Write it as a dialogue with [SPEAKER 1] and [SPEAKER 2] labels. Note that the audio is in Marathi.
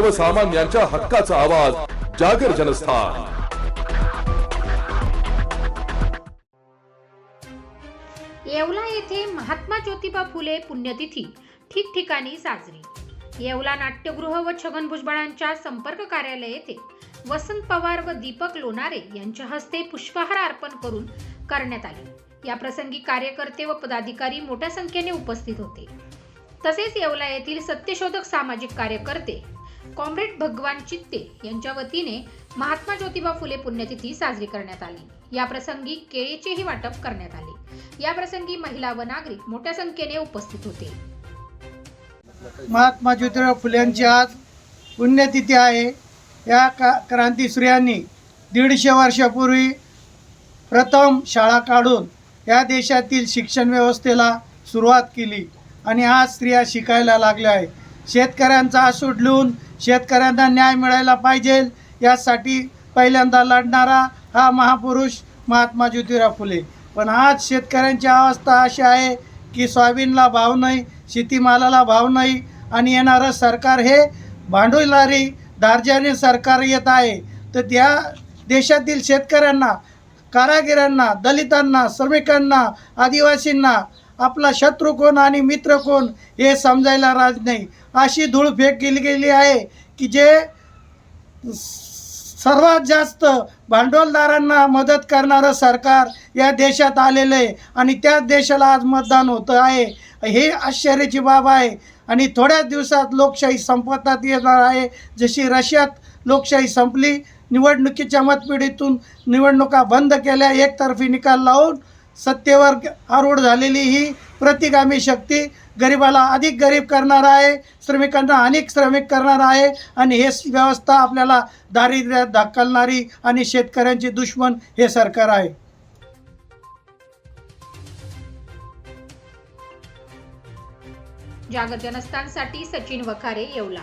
[SPEAKER 1] सर्वसामान्यांच्या हक्काचा आवाज जागर जनस्थान.
[SPEAKER 2] येवला येथे महात्मा ज्योतिबा फुले पुण्यतिथी ठिकठिकाणी साजरी. येवला नाट्यगृह व छगन भुजबळांच्या संपर्क कार्यालय येथे वसंत पवार व दीपक लोणारे यांच्या हस्ते पुष्पहार अर्पण करून करण्यात आले. या प्रसंगी कार्यकर्ते व पदाधिकारी मोठ्या संख्येने उपस्थित होते. तसेच येवला येथील सत्यशोधक सामाजिक कार्यकर्ते कॉम्रेड भगवान चित्ते यांच्या वतीने महात्मा ज्योतिबा फुले पुण्यतिथी साजरी करण्यात आली. या प्रसंगी केळीचेही वाटप करण्यात आले. या प्रसंगी महिला व नागरिक मोठ्या संख्येने उपस्थित होते.
[SPEAKER 3] महात्मा ज्योतिराव फुल्यांची आज पुण्यतिथी आहे. या का क्रांतीसूर्यांनी दीडशे वर्षापूर्वी प्रथम शाळा काढून या देशातील शिक्षण व्यवस्थेला सुरुवात केली आणि आज स्त्रिया शिकायला लागल्या आहे शेतकऱ्यांचा आसूड लिहून शेतकऱ्यांना न्याय मिळायला पाहिजे. यासाठी पहिल्यांदा लढणारा हा महापुरुष महात्मा ज्योतिराव फुले. पण आज शेतकऱ्यांची अवस्था अशी आहे की सोयाबीनला भाव नाही शेतीमालाला भाव नाही आणि येणारं सरकार हे भांडवलारी दार्जाने सरकार येत आहे. तर त्या देशातील शेतकऱ्यांना कारागिरांना दलितांना श्रमिकांना आदिवासींना आपला शत्रू कोण आणि मित्र कोण हे समजायला राज नाही. अशी धूळ फेक केली गेली आहे की जे सर्वात जास्त भांडवलदारांना मदत करणारं सरकार या देशात आलेलं आहे आणि त्याच देशाला आज मतदान होतं आहे. हे आश्चर्याची बाब आहे आणि थोड्याच दिवसात लोकशाही संपतात येणार आहे. जशी रशियात लोकशाही संपली निवडणुकीच्या मतपिढीतून निवडणुका बंद केल्या एकतर्फी निकाल लावून सत्तेवर आरूढ झालेली ही प्रतिगामी शक्ती. गरिबाला अधिक गरीब करणार आहे श्रमिकांना अनेक श्रमिक करणार आहे आणि हे व्यवस्था आपल्याला दारिद्र्यात धाकलणारी आणि शेतकऱ्यांचे दुश्मन हे सरकार आहे.
[SPEAKER 2] जागर जनस्थानसाठी सचिन वखारे येवला.